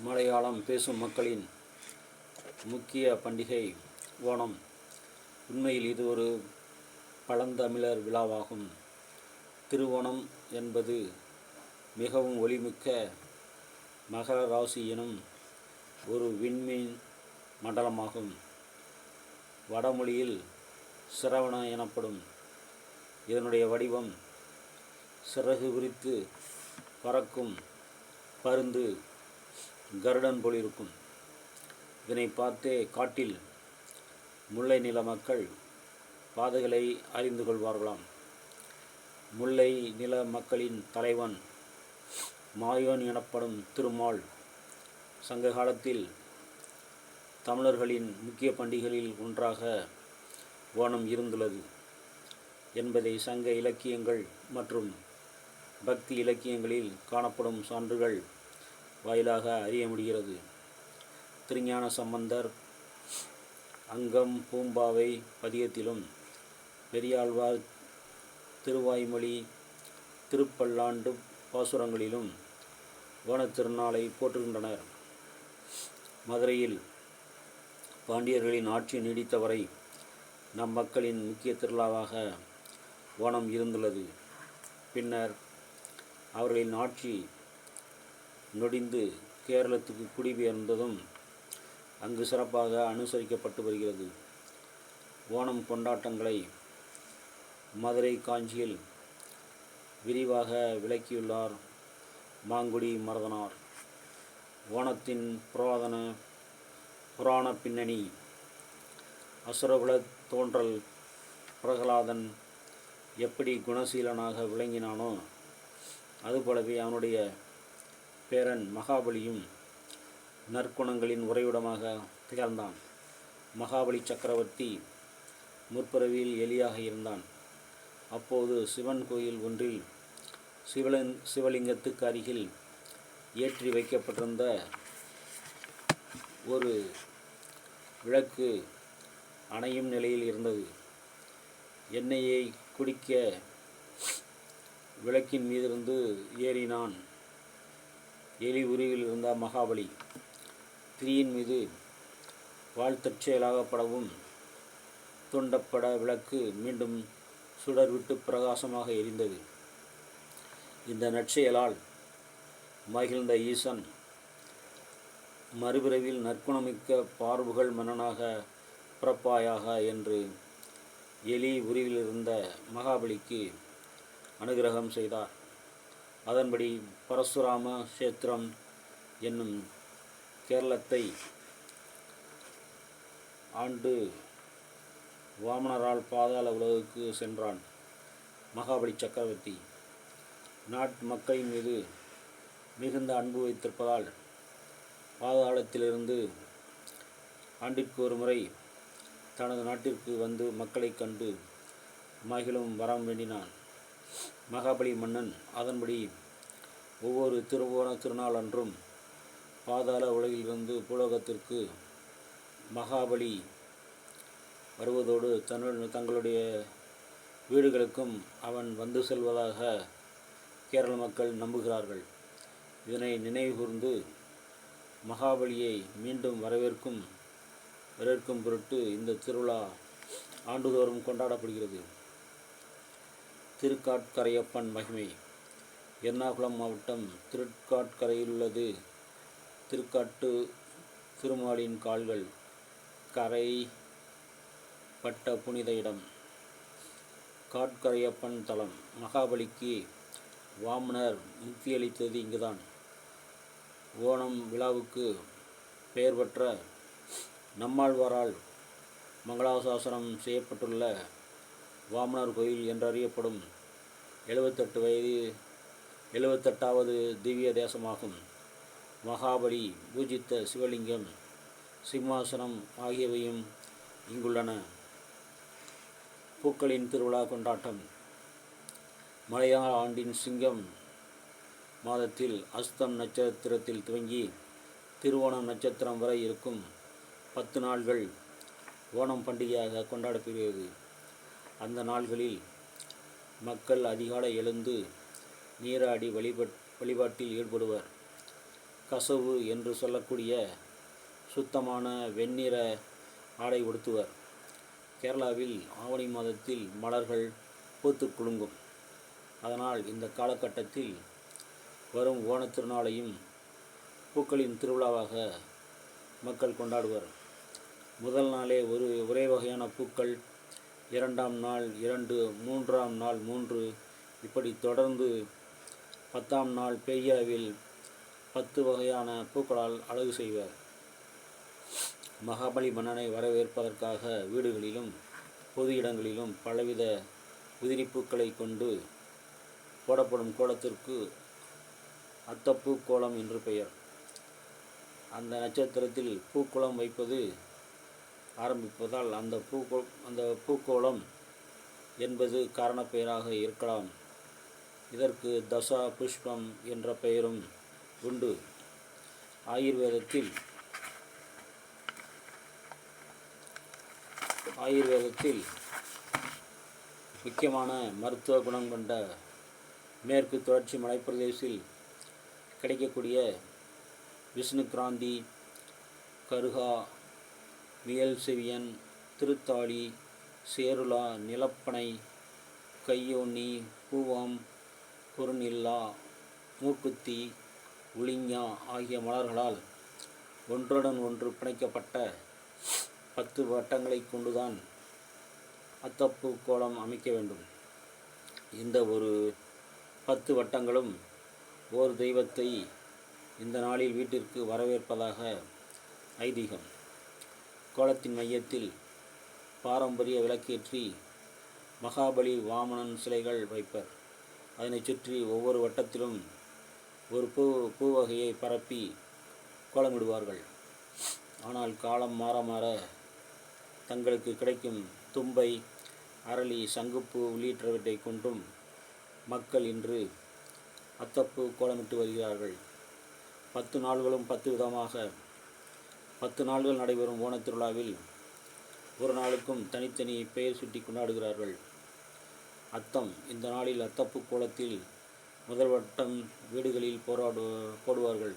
மலையாளம் பேசும் மக்களின் முக்கிய பண்டிகை ஓணம். உண்மையில் இது ஒரு பழந்தமிழர் விழாவாகும். திருவோணம் என்பது மிகவும் ஒளிமிக்க மகர ராசி எனும் ஒரு விண்மீன் மண்டலமாகும். வடமொழியில் சிரவண எனப்படும். இதனுடைய வடிவம் சிறகு விரித்து பறக்கும் பருந்து கருடன் போல் இருக்கும் இதனை பார்த்தே காட்டில் முல்லை நில மக்கள் பாதைகளை அறிந்து கொள்வார்களாம். முல்லை நில மக்களின் தலைவன் மாயோன் எனப்படும் திருமால் சங்க காலத்தில் தமிழர்களின் முக்கிய பண்டிகைகளில் ஒன்றாக ஓணம் இருந்துள்ளது. என்பதை சங்க இலக்கியங்கள் மற்றும் பக்தி இலக்கியங்களில் காணப்படும் சான்றுகள் வாயிலாக அறிய முடிகிறது. திருஞான சம்பந்தர் அங்கம் பூம்பாவை பதிகத்திலும் பெரியாழ்வார் திருவாய்மொழி திருப்பல்லாண்டு பாசுரங்களிலும் ஓணத் திருநாளை போற்றுகின்றனர். மதுரையில் பாண்டியர்களின் ஆட்சி நீடித்தவரை நம் மக்களின் முக்கிய திருவிழாவாக ஓணம் இருந்துள்ளது. பின்னர் அவர்களின் ஆட்சி நொடிந்து கேரளத்துக்கு குடிபெயர்ந்ததும் அங்கு சிறப்பாக அனுசரிக்கப்பட்டு வருகிறது. ஓணம் கொண்டாட்டங்களை மதுரை காஞ்சியில் விரிவாக விளக்கியுள்ளார் மாங்குடி மரதனார். ஓணத்தின் புராதன புராண பின்னணி அசுரகுல தோன்றல் பிரகலாதன் எப்படி குணசீலனாக விளங்கினானோ அதுபோலவே அவனுடைய பேரன் மகாபலியும் நற்குணங்களின் உறைவிடமாக திகழ்ந்தான். மகாபலி சக்கரவர்த்தி முற்பிறவியில் எலியாக இருந்தான். அப்போது சிவன் கோயில் ஒன்றில் சிவலிங் சிவலிங்கத்துக்கு அருகில் ஏற்றி வைக்கப்பட்டிருந்த ஒரு விளக்கு அணையும் நிலையில் இருந்தது. எண்ணெயை குடிக்க விளக்கின் மீதிருந்து ஏறினான். எலி உருவில் இருந்த மகாபலி திரியின் மீது வாழ்த்தற்செயலாகப்படவும் துண்டப்பட விளக்கு மீண்டும் சுடர்விட்டு பிரகாசமாக எரிந்தது. இந்த நற்செயலால் மகிழ்ந்த ஈசன் மறுபிறவில் நற்குணமிக்க பார்வுகள் மன்னனாக பிறப்பாயாக என்று எலி உருவிலிருந்த மகாபலிக்கு அனுகிரகம் செய்தார். அதன்படி பரசுராம கஷேத்திரம் என்னும் கேரளத்தை ஆண்டு வாமனரால் பாதாள உலகுக்கு சென்றான் மகாபலி சக்கரவர்த்தி. நாட்டு மக்களின் மீது மிகுந்த அன்பு வைத்திருப்பதால் பாதாளத்திலிருந்து ஆண்டிற்கு ஒரு முறை தனது நாட்டிற்கு வந்து மக்களைக் கண்டு மகிழும் வரம் வேண்டினான். மகாபலி மன்னன் அதன்படி ஒவ்வொரு திருவோண திருநாள் அன்றும் பாதாள உலகிலிருந்து பூலோகத்திற்கு மகாபலி வருவதோடு தன்னு தங்களுடைய வீடுகளுக்கும் அவன் வந்து செல்வதாக கேரள மக்கள் நம்புகிறார்கள். இதனை நினைவுகூர்ந்து மகாபலியை மீண்டும் வரவேற்கும் வரவேற்கும் பொருட்டு இந்த திருவிழா ஆண்டுதோறும் கொண்டாடப்படுகிறது. திருக்காட்கரையப்பன் மகிமை. எர்ணாகுளம் மாவட்டம் திருக்காட்கரையில் உள்ளது திருக்காட்டு திருமாலின் கால்கள் கரை பட்ட புனித இடம். காட்கரையப்பன் தலம். மகாபலிக்கு வாமனர் முக்தியளித்தது இங்குதான். ஓணம் விழாவுக்கு பெயர் பெற்ற நம்மாழ்வாரால் மங்களாசாசனம் செய்யப்பட்டுள்ள வாமனார் கோயில் என்றறியப்படும் எழுபத்தெட்டு வயது எழுபத்தெட்டாவது திவ்ய தேசமாகும். மகாபலி பூஜித்த சிவலிங்கம் சிம்மாசனம் ஆகியவையும் இங்குள்ளன. பூக்களின் திருவிழா கொண்டாட்டம். மலையாள ஆண்டின் சிங்கம் மாதத்தில் அஸ்தம் நட்சத்திரத்தில் துவங்கி திருவோணம் நட்சத்திரம் வரை இருக்கும் பத்து நாள்கள் ஓணம் பண்டிகையாக கொண்டாடப்படுகிறது. அந்த நாள்களில் மக்கள் அதிகாலை எழுந்து நீராடி வழிபட் வழிபாட்டில் ஈடுபடுவர். கசவு என்று சொல்லக்கூடிய சுத்தமான வெண்ணிற ஆடை உடுத்துவர். கேரளாவில் ஆவணி மாதத்தில் மலர்கள் பூத்து குலுங்கும். அதனால் இந்த காலகட்டத்தில் வரும் ஓணத்திருநாளையும் பூக்களின் திருவிழாவாக மக்கள் கொண்டாடுவர். முதல் நாளே ஒரு ஒரே வகையான பூக்கள் இரண்டாம் நாள் இரண்டு மூன்றாம் நாள் மூன்று. இப்படி தொடர்ந்து பத்தாம் நாள் பெரியாவில் பத்து வகையான பூக்களால் அழகு செய்வர். மகாபலி மன்னனை வரவேற்பதற்காக வீடுகளிலும் பொது இடங்களிலும் பலவித உதிரிப்பூக்களை கொண்டு போடப்படும் கோலத்திற்கு அத்தப்பூ கோலம் என்று பெயர். அந்த நட்சத்திரத்தில் பூக்குளம் வைப்பது ஆரம்பிப்பதால் அந்த பூக்கோ அந்த பூக்கோளம் என்பது காரணப்பெயராக இருக்கலாம். இதற்கு தசா புஷ்பம் என்ற பெயரும் உண்டு. ஆயுர்வேதத்தில் ஆயுர்வேதத்தில் முக்கியமான மருத்துவ குணம் கொண்ட மேற்கு தொடர்ச்சி மலைப்பிரதேசில் கிடைக்கக்கூடிய விஷ்ணு கிராந்தி கருகா வியல் செவியன் திருத்தாளி சேருலா நிலப்பனை கையோனி பூவம் குறுநில்லா மூக்குத்தி உளிஞா ஆகிய மலர்களால் ஒன்றுடன் ஒன்று பிணைக்கப்பட்ட பத்து வட்டங்களை கொண்டுதான் அத்தப்பு கோலம் அமைக்க வேண்டும். இந்த ஒரு பத்து வட்டங்களும் ஓர் தெய்வத்தை இந்த நாளில் வீட்டிற்கு வரவேற்பதாக ஐதீகம். கோலத்தின் மையத்தில் பாரம்பரிய விளக்கேற்றி மகாபலி வாமனன் சிலைகள் வைப்பர். அதனைச் சுற்றி ஒவ்வொரு வட்டத்திலும் ஒரு பூ பூ வகையை பரப்பி கோலமிடுவார்கள். ஆனால் காலம் மாற மாற தங்களுக்கு கிடைக்கும் தும்பை அரளி சங்குப்பூ உள்ளிட்டவற்றை கொண்டும் மக்கள் இன்று அத்தப்பூ கோலமிட்டு வருகிறார்கள். பத்து நாள்களும் பத்து விதமாக பத்து நாள்கள் நடைபெறும் ஓணத் திருவிழாவில் ஒரு நாளுக்கும் தனித்தனி பெயர் சுட்டி கொண்டாடுகிறார்கள். அத்தம் இந்த நாளில் அத்தப்பு கோலத்தில் முதல் வட்டம் வீடுகளில் போராடு போடுவார்கள்.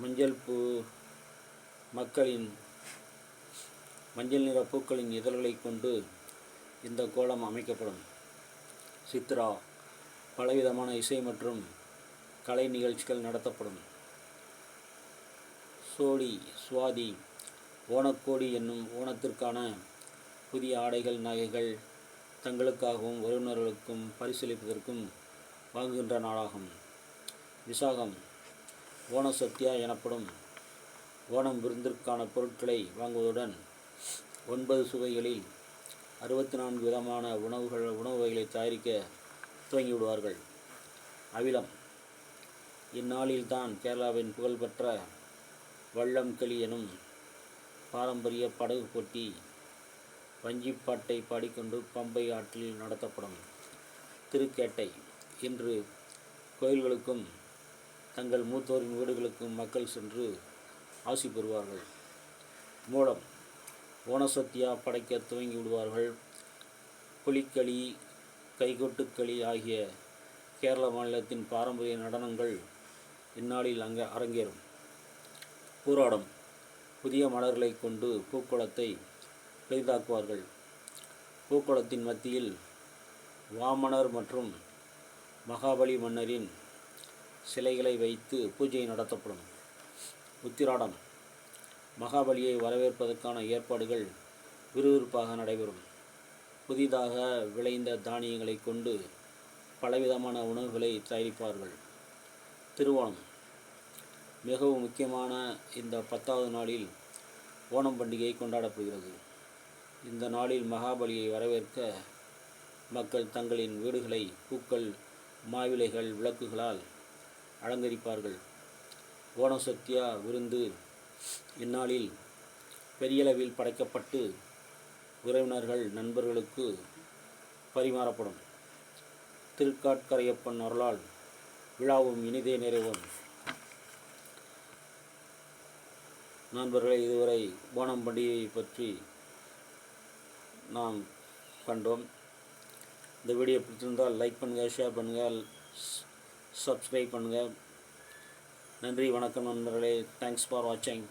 மஞ்சள் பூ மக்களின் மஞ்சள் நிற பூக்களின் இதழ்களை கொண்டு இந்த கோலம் அமைக்கப்படும். சித்ரா பலவிதமான இசை மற்றும் கலை நிகழ்ச்சிகள் நடத்தப்படும். சோழி சுவாதி. ஓணக்கோடி என்னும் ஓணத்திற்கான புதிய ஆடைகள் நகைகள் தங்களுக்காகவும் உறவினர்களுக்கும் பரிசீலிப்பதற்கும் வாங்குகின்ற நாளாகும். விசாகம். ஓண சத்யா எனப்படும் ஓணம் விருந்திற்கான பொருட்களை வாங்குவதுடன் ஒன்பது சுவைகளில் அறுபத்தி நான்கு விதமான உணவுகள் உணவு வகைகளை தயாரிக்க துவங்கி விடுவார்கள் அவிலம். இந்நாளில்தான் கேரளாவின் புகழ்பெற்ற வள்ளம் களி எனும் பாரம்பரிய படகு போட்டி வஞ்சிப்பாட்டை பாடிக்கொண்டு பம்பை ஆற்றில் நடத்தப்படும். திருக்கேட்டை இன்று கோயில்களுக்கும் தங்கள் மூத்தோரின் வீடுகளுக்கும் மக்கள் சென்று ஆசி பெறுவார்கள். மூலம் ஓனசத்தியா படைக்க துவங்கி விடுவார்கள். புலிக்களி கைகொட்டுக்களி ஆகிய கேரள மாநிலத்தின் பாரம்பரிய நடனங்கள் இந்நாளில் அங்கே அரங்கேறும். பூராடம் புதிய மலர்களை கொண்டு பூக்குளத்தை பெரிதாக்குவார்கள். பூக்குளத்தின் மத்தியில் வாமனர் மற்றும் மகாபலி மன்னரின் சிலைகளை வைத்து பூஜை நடத்தப்படும். உத்திராடம். மகாபலியை வரவேற்பதற்கான ஏற்பாடுகள் விறுவிறுப்பாக நடைபெறும். புதிதாக விளைந்த தானியங்களை கொண்டு பலவிதமான உணவுகளை தயாரிப்பார்கள். திருவோணம். மிகவும் முக்கியமான இந்த பத்தாவது நாளில் ஓணம் பண்டிகை கொண்டாடப்படுகிறது இந்த நாளில் மகாபலியை வரவேற்க மக்கள் தங்களின் வீடுகளை பூக்கள் மாவிலைகள் விளக்குகளால் அலங்கரிப்பார்கள். ஓணசத்யா விருந்து இந்நாளில் பெரியளவில் படைக்கப்பட்டு உறவினர்கள் நண்பர்களுக்கு பரிமாறப்படும். திருக்காட்கரையப்பன் அருளால் விழாவும் இனிதே நிறைவும். நண்பர்களே இதுவரை ஓணம் பண்டிகையை பற்றி நாம் கண்டோம். இந்த வீடியோ பிடிச்சிருந்தால் லைக் பண்ணுங்கள் ஷேர் பண்ணுங்கள் சப்ஸ்கிரைப் பண்ணுங்கள் நன்றி வணக்கம் நண்பர்களே. தேங்க்ஸ் ஃபார் வாட்சிங்